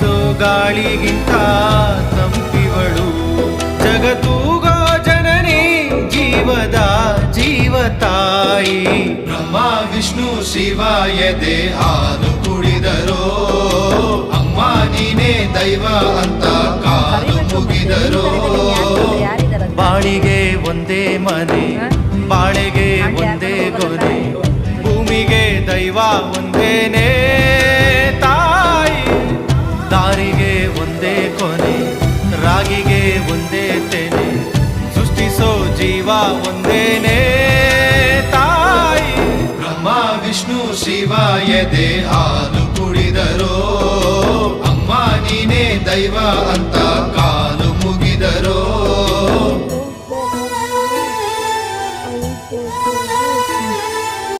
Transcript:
ಗಾಳಿಗಿಂತ ತಂಪಿವಳು. ಜಗತೂಗ ಜನನಿ ಜೀವದ ಜೀವ ತಾಯಿ ಬ್ರಹ್ಮ ವಿಷ್ಣು ಶಿವ ಎದೆ ಹಾಲು ಕುಡಿದರೋ. ಅಮ್ಮ ನೀನೇ ದೈವ ಅಂತ ಕಾಲು ಮುಗಿದರೋ. ಬಾಳಿಗೆ ಒಂದೇ ಮನೆ ಬಾಳೆಗೆ ಒಂದೇ ಗೊನೆ. ಭೂಮಿಗೆ ದೈವ ಒಂದೇನೇ. ರಾಗಿಗೆ ಒಂದೇ ತೆನೆ, ಸೃಷ್ಟಿಸೋ ಜೀವ ಒಂದೇನೆ ತಾಯಿ. ಬ್ರಹ್ಮ, ವಿಷ್ಣು, ಶಿವ ಎದೆ ಹಾಲು ಕುಡಿದರೋ, ಅಮ್ಮ ನೀನೇ ದೈವ ಅಂತ